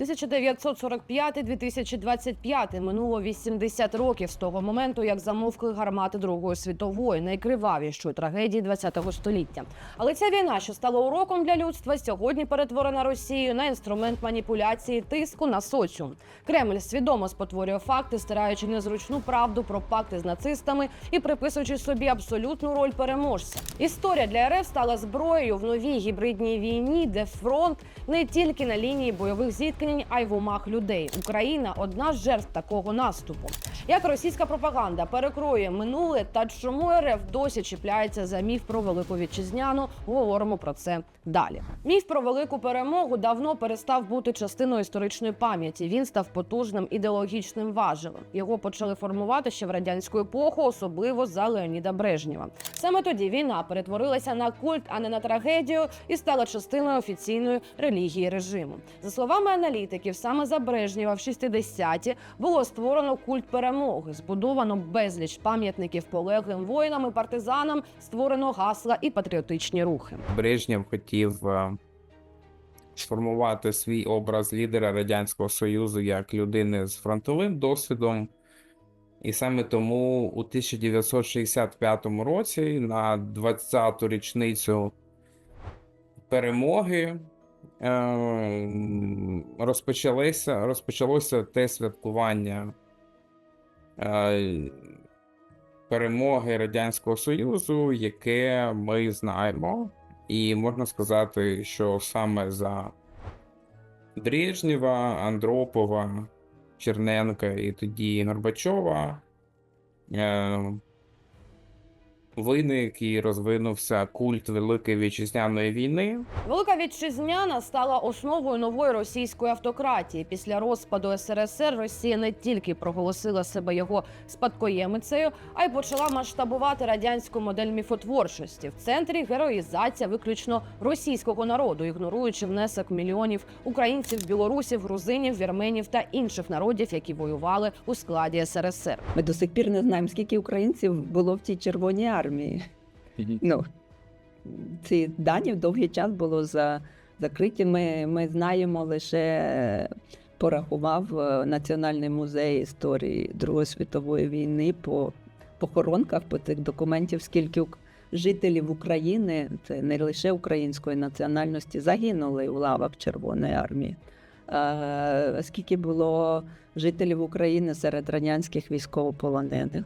1945-2025 минуло 80 років з того моменту, як замовкли гармати Другої світової, найкривавішої трагедії ХХ століття. Але ця війна, що стала уроком для людства, сьогодні перетворена Росією на інструмент маніпуляції тиску на соціум. Кремль свідомо спотворює факти, стираючи незручну правду про пакти з нацистами і приписуючи собі абсолютну роль переможця. Історія для РФ стала зброєю в новій гібридній війні, де фронт не тільки на лінії бойових зіткнень, а й в умах людей. Україна одна з жертв такого наступу. Як російська пропаганда перекроює минуле та чому РФ досі чіпляється за міф про велику вітчизняну? Говоримо про це далі. Міф про велику перемогу давно перестав бути частиною історичної пам'яті. Він став потужним ідеологічним важелем. Його почали формувати ще в радянську епоху, особливо за Леоніда Брежнєва. Саме тоді війна перетворилася на культ, а не на трагедію, і стала частиною офіційної релігії режиму. За словами аналітиків, саме за Брежнєва в 60-ті було створено культ перемоги, збудовано безліч пам'ятників полеглим воїнам і партизанам, створено гасла і патріотичні рухи. Брежнєв хотів е, сформувати свій образ лідера Радянського Союзу як людини з фронтовим досвідом. І саме тому у 1965 році, на 20-ту річницю перемоги, розпочалося, розпочалося те святкування е, перемоги Радянського Союзу, яке ми знаємо. І можна сказати, що саме за Брежнєва, Андропова, Черненка і тоді Горбачова е, виник і розвинувся культ Великої вітчизняної війни. Велика вітчизняна стала основою нової російської автократії. Після розпаду СРСР Росія не тільки проголосила себе його спадкоємицею, а й почала масштабувати радянську модель міфотворчості. В центрі героїзація виключно російського народу, ігноруючи внесок мільйонів українців, білорусів, грузинів, вірменів та інших народів, які воювали у складі СРСР. Ми до сих пір не знаємо, скільки українців було в цій Червоній армії. Ну, ці дані довгий час було за, закриті. Ми, ми знаємо лише е, порахував е, Національний музей історії Другої світової війни по похоронках по цих документів, скільки жителів України, це не лише української національності, загинули у лавах Червоної армії. Е, Скільки було жителів України серед радянських військовополонених?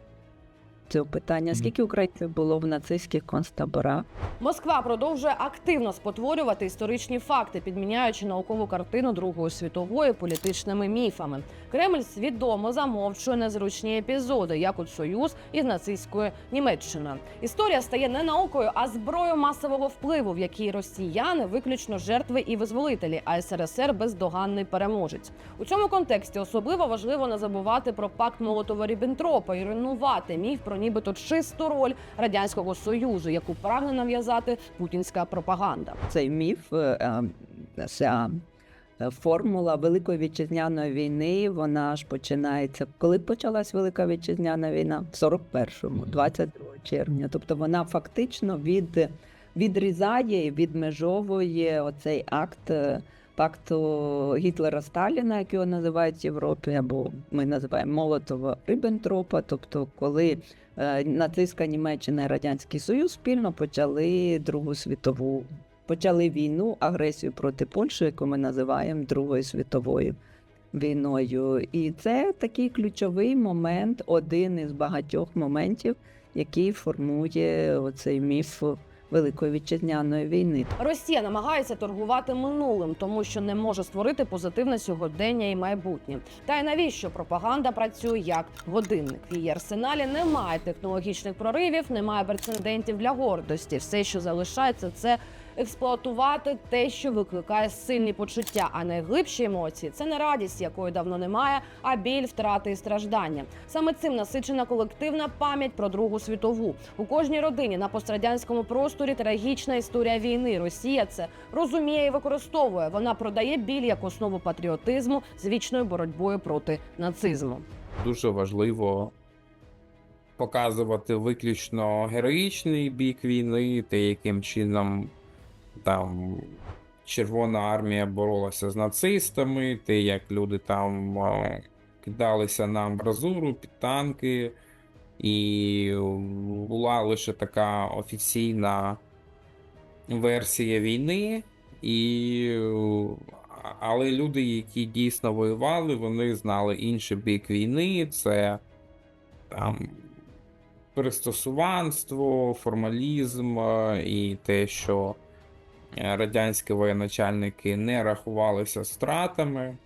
Це питання. Скільки українців було в нацистських концтаборах? Москва продовжує активно спотворювати історичні факти, підміняючи наукову картину Другої світової політичними міфами. Кремль свідомо замовчує незручні епізоди, як от союз із нацистською Німеччиною. Історія стає не наукою, а зброєю масового впливу, в якій росіяни виключно жертви і визволителі, а СРСР бездоганний переможець. У цьому контексті особливо важливо не забувати про пакт Молотова-Ріббентропа і руйнувати міф про нібито чисту роль радянського союзу, яку прагне нав'язати путінська пропаганда. Цей міф, е, е, ця е, формула Великої вітчизняної війни, вона ж починається. Коли почалась Велика вітчизняна війна? В 41-му, 22 червня. Тобто вона фактично від, відрізає і відмежовує оцей акт. Пакту Гітлера Сталіна, як його називають в Європі, або ми називаємо Молотова Риббентропа, тобто коли е, нацистська Німеччина і Радянський Союз спільно почали Другу світову, почали війну, агресію проти Польщі, яку ми називаємо Другою світовою війною. І це такий ключовий момент, один із багатьох моментів, який формує оцей міф Великої вітчизняної війни. Росія намагається торгувати минулим, тому що не може створити позитивне сьогодення і майбутнє. Та й навіщо пропаганда працює як годинник? В її арсеналі немає технологічних проривів, немає прецедентів для гордості. Все, що залишається, це експлуатувати те, що викликає сильні почуття, а найглибші емоції це не радість, якої давно немає, а біль, втрати і страждання. Саме цим насичена колективна пам'ять про Другу світову. У кожній родині на пострадянському просторі трагічна історія війни. Росія це розуміє і використовує. Вона продає біль як основу патріотизму з вічною боротьбою проти нацизму. Дуже важливо показувати виключно героїчний бік війни, те, яким чином там Червона армія боролася з нацистами, те, як люди там кидалися на амбразуру під танки, і була лише така офіційна версія війни, і, але люди, які дійсно воювали, вони знали інший бік війни. Це там пристосуванство, формалізм і те, що радянські воєначальники не рахувалися з втратами.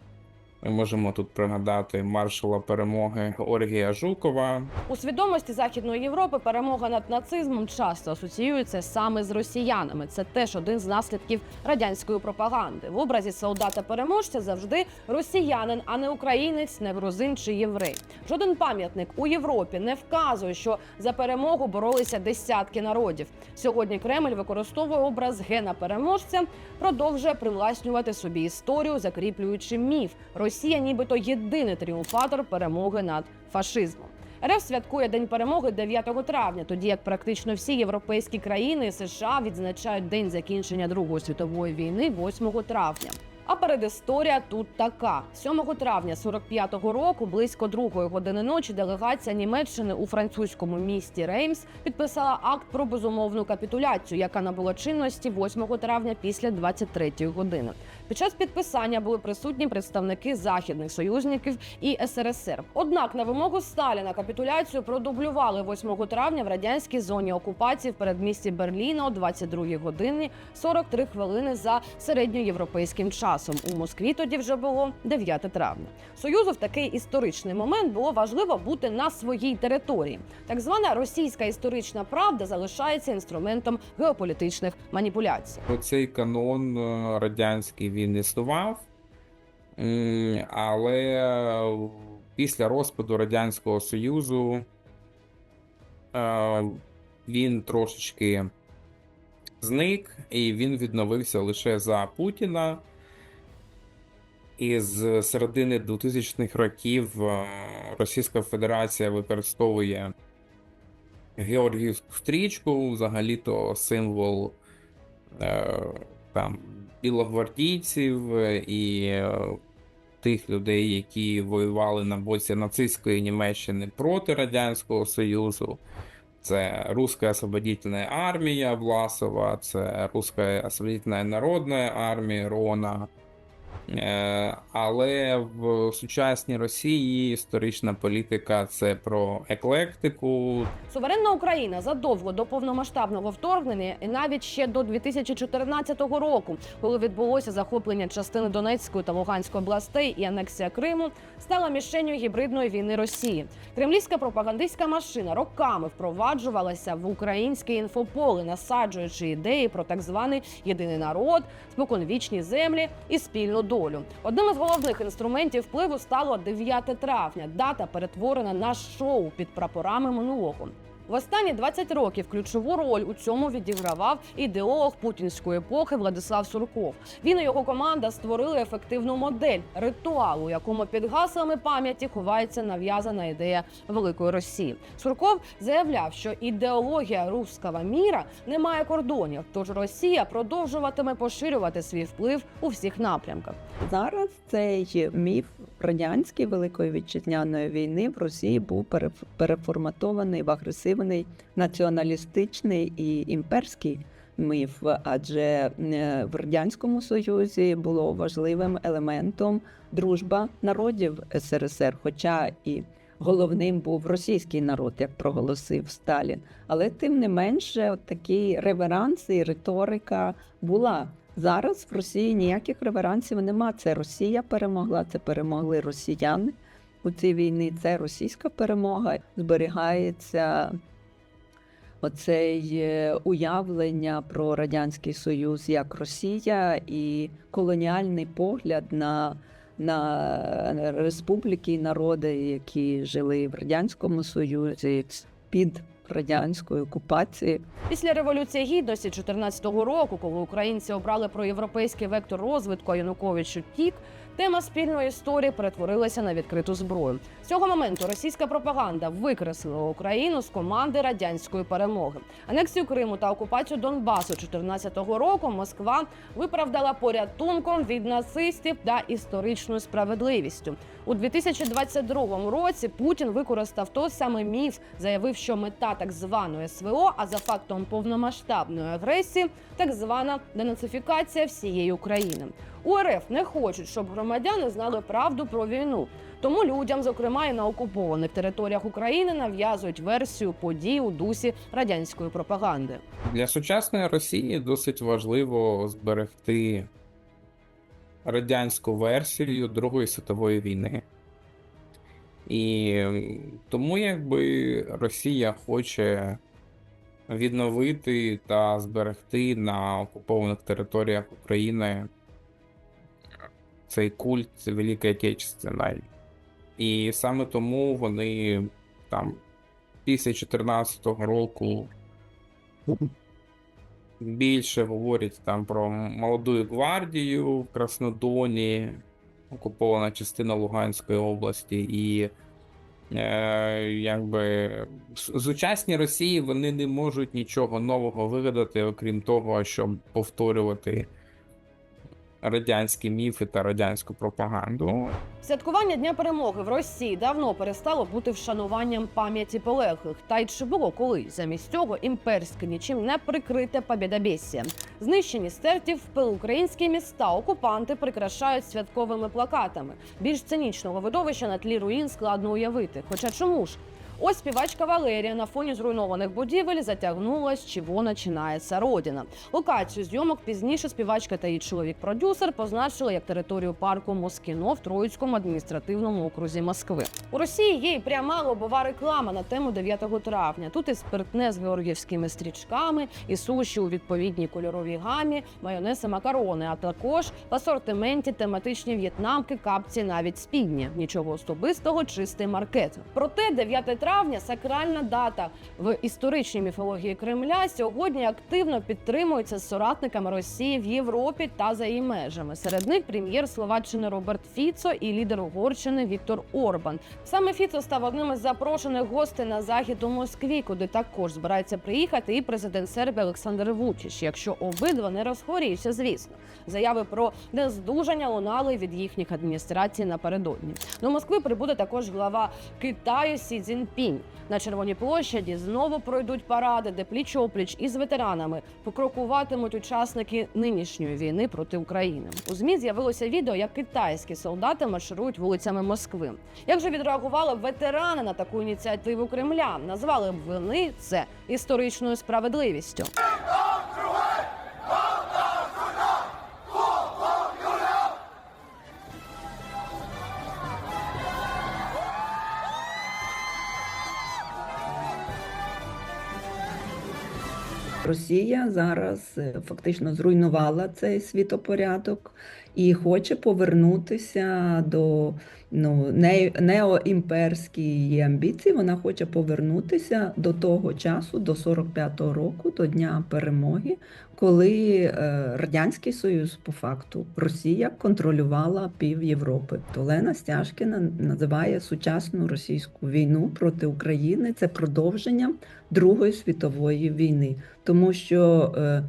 Ми можемо тут пригадати маршала перемоги Оргія Жукова, У свідомості Західної Європи перемога над нацизмом часто асоціюється саме з росіянами. Це теж один з наслідків радянської пропаганди. В образі солдата-переможця завжди росіянин, а не українець, не грузин чи єврей. Жоден пам'ятник у Європі не вказує, що за перемогу боролися десятки народів. Сьогодні Кремль використовує образ гена переможця, продовжує привласнювати собі історію, закріплюючи міф. Росія, нібито єдиний тріумфатор перемоги над фашизмом. РФ святкує День перемоги 9 травня, тоді як практично всі європейські країни і США відзначають день закінчення Другої світової війни 8 травня. А передісторія тут така: 7 травня 45-го року, близько другої години ночі, делегація Німеччини у французькому місті Реймс підписала акт про безумовну капітуляцію, яка набула чинності 8 травня після 23-ї години. Під час підписання були присутні представники західних союзників і СРСР. Однак на вимогу Сталіна капітуляцію продублювали 8 травня в радянській зоні окупації в передмісті Берліна о 22 годині 43 хвилини за середньоєвропейським часом. У Москві тоді вже було 9 травня. Союзу в такий історичний момент було важливо бути на своїй території. Так звана російська історична правда залишається інструментом геополітичних маніпуляцій. Оцей канон е, радянський він існував, але е, після розпаду Радянського Союзу е, він трошечки зник, і він відновився лише за Путіна. І з середини 2000-х років е, Російська Федерація використовує Георгіївську стрічку, взагалі-то символ е, там, білогвардійців е, і тих людей, які воювали на боці нацистської Німеччини проти Радянського Союзу. Це Руська освободительна армія Власова, це Руська освободительна народна армія Рона. Е, Але в сучасній Росії історична політика це про еклектику, Суверенна Україна задовго до повномасштабного вторгнення і навіть ще до 2014 року, коли відбулося захоплення частини Донецької та Луганської областей і анексія Криму, стала мішенью гібридної війни Росії. Кремлівська пропагандистська машина роками впроваджувалася в українське інфополе, насаджуючи ідеї про так званий єдиний народ, споконвічні землі і спільну долю. Одним із головних інструментів впливу стало 9 травня, дата перетворена на шоу під прапорами минулого. В останні 20 років ключову роль у цьому відігравав ідеолог путінської епохи Владислав Сурков. Він і його команда створили ефективну модель ритуалу, якому під гаслами пам'яті ховається нав'язана ідея великої Росії. Сурков заявляв, що ідеологія руського міра не має кордонів, тож Росія продовжуватиме поширювати свій вплив у всіх напрямках. Зараз цей міф радянської Великої вітчизняної війни в Росії був переф- переформатований в агресивний націоналістичний і імперський міф, адже е, в радянському союзі було важливим елементом дружба народів СРСР, хоча і головним був російський народ, як проголосив Сталін. Але тим не менше, от такі реверанси риторика була. Зараз в Росії ніяких реверансів нема. Це Росія перемогла, це перемогли росіяни у цій війні. Це російська перемога. Зберігається оцей е, уявлення про радянський союз як Росія і колоніальний погляд на, на республіки і народи, які жили в радянському союзі під радянською окупацією. Після революції гідності 2014 року, коли українці обрали проєвропейський вектор розвитку, а Янукович Тема спільної історії перетворилася на відкриту зброю. З цього моменту російська пропаганда викреслила Україну з команди радянської перемоги. Анексію Криму та окупацію Донбасу 2014 року Москва виправдала порятунком від нацистів та історичною справедливістю. У 2022 році Путін використав той самий міф, заявив, що мета так званої СВО, а за фактом повномасштабної агресії, так звана денацифікація всієї України. У РФ не хочуть, щоб громадяни знали правду про війну. Тому людям, зокрема і на окупованих територіях України, нав'язують версію подій у дусі радянської пропаганди. Для сучасної Росії досить важливо зберегти радянську версію Другої світової війни. І тому якби Росія хоче відновити та зберегти на окупованих територіях України цей культ Великої Отечественної. І саме тому вони там після 2014 року більше говорять там про молоду гвардію в Краснодоні, окупована частина Луганської області, і е, якби сучасні Росії вони не можуть нічого нового вигадати, окрім того, щоб повторювати радянські міфи та радянську пропаганду. Святкування Дня перемоги в Росії давно перестало бути вшануванням пам'яті полеглих. Та й чи було коли замість цього імперське нічим не прикрите побєдобєссія? Знищені стертів в пил українські міста окупанти прикрашають святковими плакатами. Більш цинічного видовища на тлі руїн складно уявити. Хоча чому ж? Ось співачка Валерія на фоні зруйнованих будівель затягнулась, чого починається родина. Локацію зйомок пізніше співачка та її чоловік-продюсер позначили як територію парку Москіно в Троїцькому адміністративному окрузі Москви. У Росії є і пряма лобова реклама на тему 9 травня. Тут і спиртне з георгіївськими стрічками, і суші у відповідній кольоровій гамі, майонез макарони, а також в асортименті тематичні в'єтнамки, капці, навіть спідні. Нічого особистого, чистий маркет. Проте 9 травня сакральна дата в історичній міфології Кремля сьогодні активно підтримується соратниками Росії в Європі та за її межами. Серед них прем'єр Словаччини Роберт Фіцо і лідер Угорщини Віктор Орбан. Саме Фіцо став одним із запрошених гостей на захід у Москві, куди також збирається приїхати і президент Сербії Олександр Вучич, якщо обидва не розхворіються, звісно. Заяви про нездужання лунали від їхніх адміністрацій напередодні. До Москви прибуде також глава Китаю Сі Цзіньпінь. На Червоній площаді знову пройдуть паради, де пліч опліч із ветеранами покрокуватимуть учасники нинішньої війни проти України. У змі з'явилося відео, як китайські солдати марширують вулицями Москви. Як же відреагували ветерани на таку ініціативу Кремля? Назвали б вони це історичною справедливістю. Росія зараз е, фактично зруйнувала цей світопорядок і хоче повернутися до ну, не, неоімперські амбіції. Вона хоче повернутися до того часу, до 45-го року, до Дня перемоги, коли е, Радянський Союз, по факту, Росія контролювала пів Європи. Олена Стяжкіна називає сучасну російську війну проти України це продовження Другої світової війни, тому що е,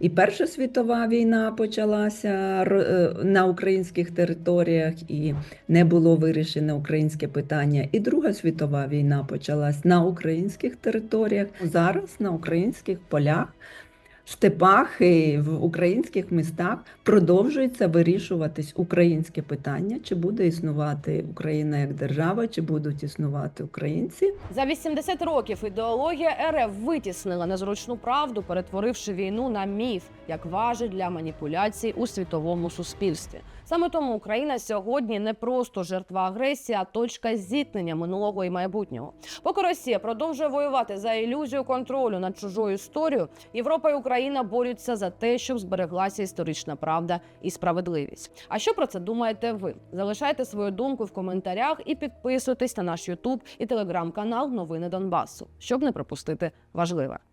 і Перша світова війна почалася е, на українських територіях, і не було вирішене українське питання. І Друга світова війна почалась на українських територіях. Зараз на українських полях, степах і в українських містах продовжується вирішуватись українське питання, чи буде існувати Україна як держава, чи будуть існувати українці. За 80 років ідеологія РФ витіснила незручну правду, перетворивши війну на міф, як важить для маніпуляцій у світовому суспільстві. Саме тому Україна сьогодні не просто жертва агресії, а точка зіткнення минулого і майбутнього. Поки Росія продовжує воювати за ілюзію контролю над чужою історією, Європа і Україна борються за те, щоб збереглася історична правда і справедливість. А що про це думаєте ви? Залишайте свою думку в коментарях і підписуйтесь на наш Ютуб і телеграм-канал Новини Донбасу, щоб не пропустити важливе.